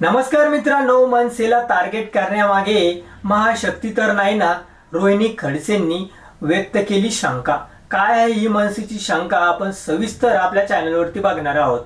नमस्कार मित्रांनो मनसेला टार्गेट करण्यामागे महाशक्ती तर नाही ना रोहिणी खडसेंनी व्यक्त केली शंका. काय आहे ही मनसेची शंका? आपण सविस्तर आपल्या चॅनलवरती बघणार आहोत.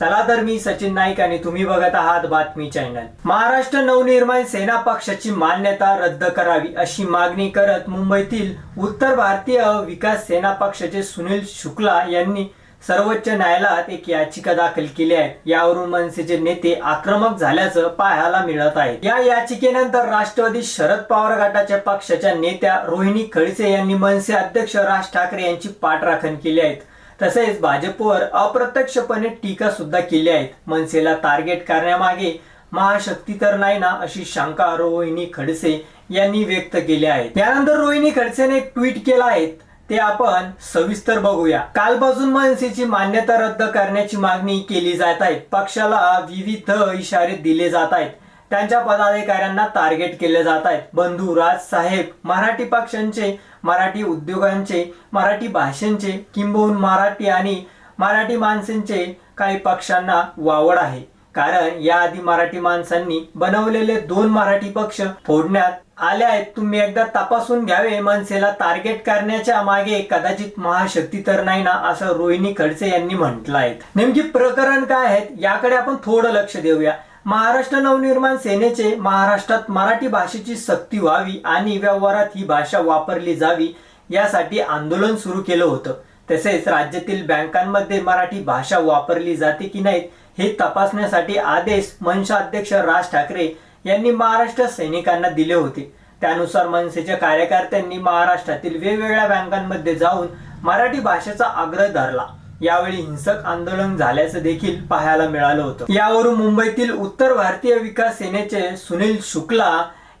चला तर मी सचिन नाईक आणि तुम्ही बघत आहात बातमी चॅनल महाराष्ट्र नवनिर्माण सेना पक्षाची मान्यता रद्द करावी अशी मागणी करत मुंबईतील उत्तर भारतीय विकास सेना पक्षाचे सुनील शुक्ला यांनी सर्वोच्च न्यायालयात एक याचिका दाखल केली आहे. यावरून मनसेचे नेते आक्रमक झाल्याचं पाहायला मिळत आहे. या याचिकेनंतर राष्ट्रवादी शरद पवार गटाच्या पक्षाच्या नेत्या रोहिणी खडसे यांनी मनसे अध्यक्ष राज ठाकरे यांची पाठराखण केली आहेत तसेच भाजपवर अप्रत्यक्षपणे टीका सुद्धा केली आहे. मनसेला टार्गेट करण्यामागे महाशक्ती तर नाही ना अशी शंका रोहिणी खडसे यांनी व्यक्त केली आहे. त्यानंतर रोहिणी खडसेने ट्विट केला आहे. ते आपण सविस्तर बघूया. कालपासून मनसेची मान्यता रद्द करण्याची मागणी केली जात आहे. पक्षाला विविध इशारे दिले जात आहेत. त्यांच्या पदाधिकाऱ्यांना टार्गेट केले जात आहेत. बंधू राज साहेब मराठी पक्षांचे मराठी उद्योगांचे मराठी भाषांचे किंबहुन मराठी आणि मराठी माणसांचे काही पक्षांना वावड आहे. कारण याआधी मराठी माणसांनी बनवलेले दोन मराठी पक्ष फोडण्यात आले आहेत. तुम्ही एकदा तपासून घ्यावे मनसेला टार्गेट करण्याच्या मागे कदाचित महाशक्ती तर नाही ना असं रोहिणी खडसे यांनी म्हटलं आहे नेमकी प्रकरण काय आहेत याकडे आपण थोडं लक्ष देऊया. महाराष्ट्र नवनिर्माण सेनेचे महाराष्ट्रात मराठी भाषेची सक्ती व्हावी आणि व्यवहारात ही भाषा वापरली जावी यासाठी आंदोलन सुरू केलं होतं. तसेच राज्यातील बँकांमध्ये मराठी भाषा वापरली जाते की नाही हे तपासण्यासाठी आदेश मनशा अध्यक्ष राज ठाकरे यांनी महाराष्ट्र सैनिकांना दिले होते. त्यानुसार मनसेच्या कार्यकर्त्यांनी महाराष्ट्रातील वेगवेगळ्या बँकांमध्ये जाऊन मराठी भाषेचा आग्रह धरला. यावेळी हिंसक आंदोलन झाल्याचं देखील पाहायला मिळालं होतं. यावरून मुंबईतील उत्तर भारतीय विकास सेनेचे सुनील शुक्ला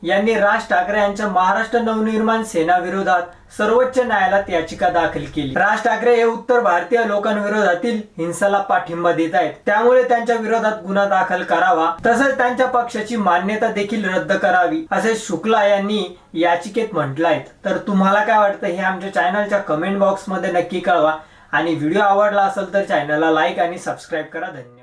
यांनी राज ठाकरे यांच्या महाराष्ट्र नवनिर्माण सेना विरोधात सर्वोच्च न्यायालयात याचिका दाखल केली. राज ठाकरे हे उत्तर भारतीय लोकांविरोधातील हिंसाला पाठिंबा देत आहेत. त्यामुळे त्यांच्या विरोधात गुन्हा दाखल करावा तसेच त्यांच्या पक्षाची मान्यता देखील रद्द करावी असे शुक्ला यांनी याचिकेत म्हटलं आहे तर तुम्हाला काय वाटतं हे आमच्या चॅनलच्या कमेंट बॉक्समध्ये नक्की कळवा. आणि व्हिडिओ आवडला असेल तर चॅनलला लाईक आणि सबस्क्राईब करा. धन्यवाद.